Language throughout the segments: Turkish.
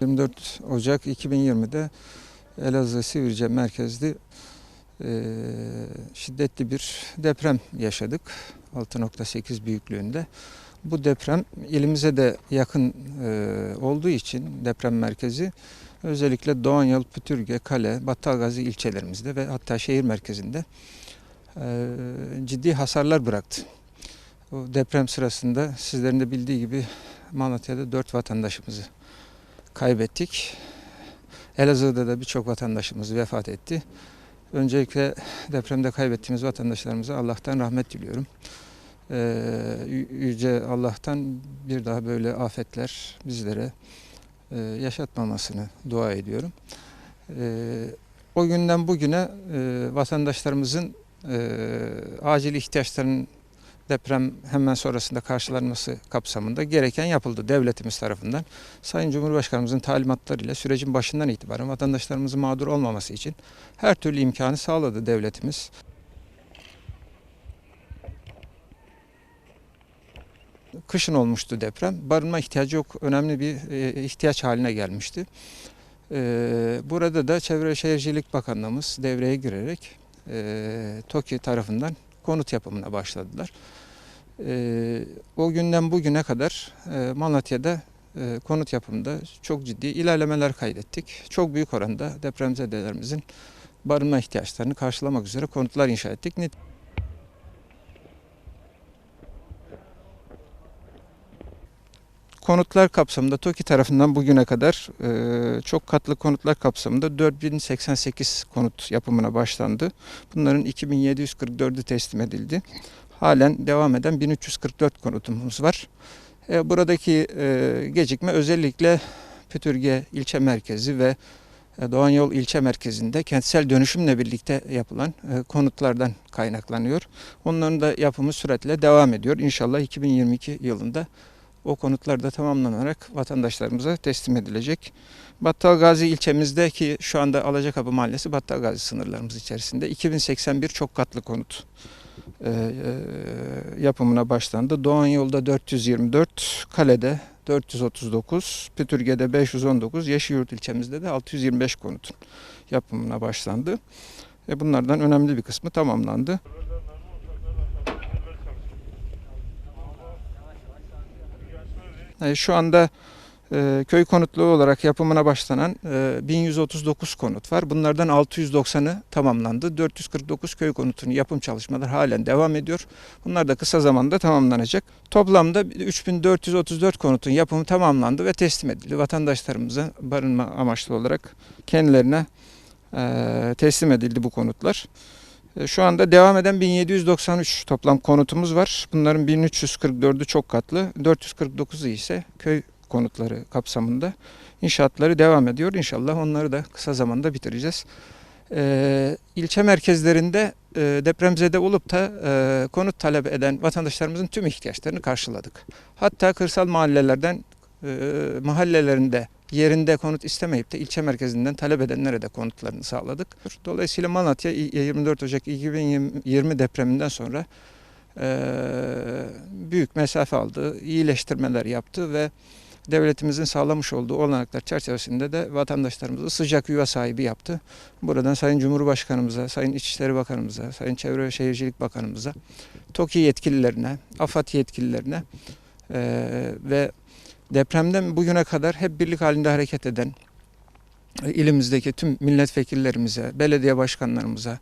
24 Ocak 2020'de Elazığ Sivrice merkezli e, şiddetli bir deprem yaşadık. 6.8 büyüklüğünde. Bu deprem ilimize de yakın e, olduğu için deprem merkezi özellikle Doğanyol, Pütürge, Kale, Battalgazi ilçelerimizde ve hatta şehir merkezinde e, ciddi hasarlar bıraktı. O deprem sırasında sizlerin de bildiği gibi Malatya'da 4 vatandaşımızı kaybettik. Elazığ'da da birçok vatandaşımız vefat etti. Öncelikle depremde kaybettiğimiz vatandaşlarımıza Allah'tan rahmet diliyorum. Ee, Yü- Yüce Allah'tan bir daha böyle afetler bizlere e, yaşatmamasını dua ediyorum. Ee, o günden bugüne e, vatandaşlarımızın e, acil ihtiyaçlarının deprem hemen sonrasında karşılanması kapsamında gereken yapıldı devletimiz tarafından. Sayın Cumhurbaşkanımızın talimatlarıyla sürecin başından itibaren vatandaşlarımızın mağdur olmaması için her türlü imkanı sağladı devletimiz. Kışın olmuştu deprem. Barınma ihtiyacı çok önemli bir e, ihtiyaç haline gelmişti. E, burada da Çevre Şehircilik Bakanlığımız devreye girerek e, TOKİ tarafından konut yapımına başladılar. E, o günden bugüne kadar e, Malatya'da e, konut yapımında çok ciddi ilerlemeler kaydettik. Çok büyük oranda depremzedelerimizin barınma ihtiyaçlarını karşılamak üzere konutlar inşa ettik. Konutlar kapsamında TOKİ tarafından bugüne kadar e, çok katlı konutlar kapsamında 4088 konut yapımına başlandı. Bunların 2744'ü teslim edildi. Halen devam eden 1344 konutumuz var. E, buradaki e, gecikme özellikle Pütürge ilçe merkezi ve e, Doğan Yol ilçe merkezinde kentsel dönüşümle birlikte yapılan e, konutlardan kaynaklanıyor. Onların da yapımı süratle devam ediyor. İnşallah 2022 yılında o konutlar da tamamlanarak vatandaşlarımıza teslim edilecek. Battalgazi ilçemizdeki şu anda Alacakapı Mahallesi Battalgazi sınırlarımız içerisinde 2081 çok katlı konut e, e, yapımına başlandı. Doğan Yol'da 424, Kale'de 439, Pütürge'de 519, Yeşilyurt ilçemizde de 625 konutun yapımına başlandı. Ve bunlardan önemli bir kısmı tamamlandı. Şu anda e, köy konutlu olarak yapımına başlanan e, 1139 konut var. Bunlardan 690'ı tamamlandı. 449 köy konutunun yapım çalışmaları halen devam ediyor. Bunlar da kısa zamanda tamamlanacak. Toplamda 3434 konutun yapımı tamamlandı ve teslim edildi. Vatandaşlarımıza barınma amaçlı olarak kendilerine e, teslim edildi bu konutlar. E, Şu anda devam eden 1793 toplam konutumuz var. Bunların 1344'ü çok katlı, 449'u ise köy konutları kapsamında inşaatları devam ediyor. İnşallah onları da kısa zamanda bitireceğiz. Ee, ilçe merkezlerinde e, depremzede olup da e, konut talep eden vatandaşlarımızın tüm ihtiyaçlarını karşıladık. Hatta kırsal mahallelerden e, mahallelerinde yerinde konut istemeyip de ilçe merkezinden talep edenlere de konutlarını sağladık. Dolayısıyla Malatya 24 Ocak 2020 depreminden sonra büyük mesafe aldı, iyileştirmeler yaptı ve devletimizin sağlamış olduğu olanaklar çerçevesinde de vatandaşlarımızı sıcak yuva sahibi yaptı. Buradan Sayın Cumhurbaşkanımıza, Sayın İçişleri Bakanımıza, Sayın Çevre ve Şehircilik Bakanımıza, TOKİ yetkililerine, AFAD yetkililerine ve depremden bugüne kadar hep birlik halinde hareket eden e, ilimizdeki tüm milletvekillerimize, belediye başkanlarımıza,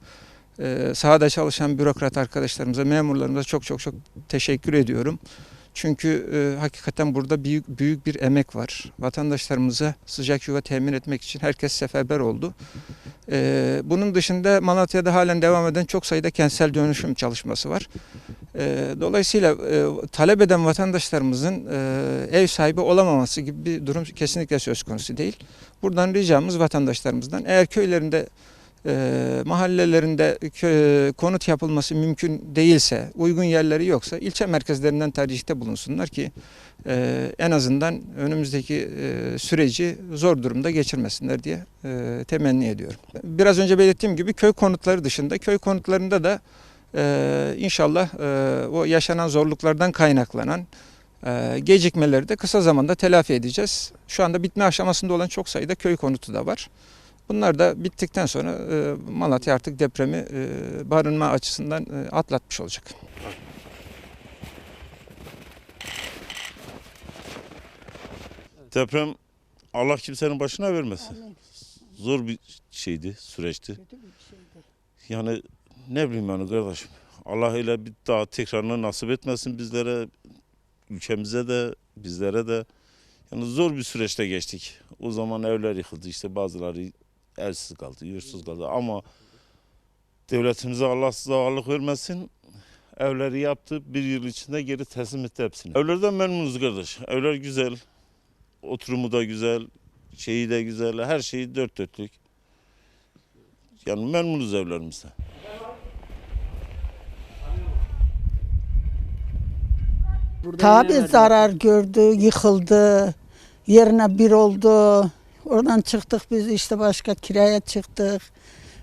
e, sahada çalışan bürokrat arkadaşlarımıza, memurlarımıza çok çok çok teşekkür ediyorum. Çünkü e, hakikaten burada büyük büyük bir emek var. Vatandaşlarımıza sıcak yuva temin etmek için herkes seferber oldu. E, bunun dışında Malatya'da halen devam eden çok sayıda kentsel dönüşüm çalışması var. E, dolayısıyla e, talep eden vatandaşlarımızın e, ev sahibi olamaması gibi bir durum kesinlikle söz konusu değil. Buradan ricamız vatandaşlarımızdan eğer köylerinde e, mahallelerinde kö- konut yapılması mümkün değilse, uygun yerleri yoksa ilçe merkezlerinden tercihte bulunsunlar ki e, en azından önümüzdeki e, süreci zor durumda geçirmesinler diye e, temenni ediyorum. Biraz önce belirttiğim gibi köy konutları dışında köy konutlarında da e, inşallah e, o yaşanan zorluklardan kaynaklanan E, gecikmeleri de kısa zamanda telafi edeceğiz. Şu anda bitme aşamasında olan çok sayıda köy konutu da var. Bunlar da bittikten sonra e, Malatya artık depremi e, barınma açısından e, atlatmış olacak. Deprem Allah kimsenin başına vermesin. Zor bir şeydi, süreçti. Yani ne bileyim yani kardeşim. Allah öyle bir daha tekrarını nasip etmesin bizlere, ülkemize de, bizlere de. Yani zor bir süreçte geçtik. O zaman evler yıkıldı işte bazıları evsiz kaldı, yursuz kaldı ama devletimize Allah zavallık vermesin. Evleri yaptı, bir yıl içinde geri teslim etti hepsini. Evlerden memnunuz kardeş. Evler güzel, oturumu da güzel, şeyi de güzel, her şeyi dört dörtlük. Yani memnunuz evlerimizde. Tabi zarar gördü, yıkıldı, yerine bir oldu. Oradan çıktık biz işte başka kiraya çıktık.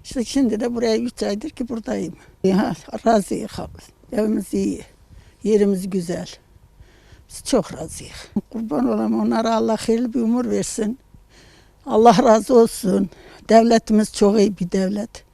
İşte şimdi de buraya üç aydır ki buradayım. Ya, razıyız. Evimiz iyi, yerimiz güzel. Biz çok razıyız. Kurban olalım onlara Allah hayırlı bir ömür versin. Allah razı olsun. Devletimiz çok iyi bir devlet.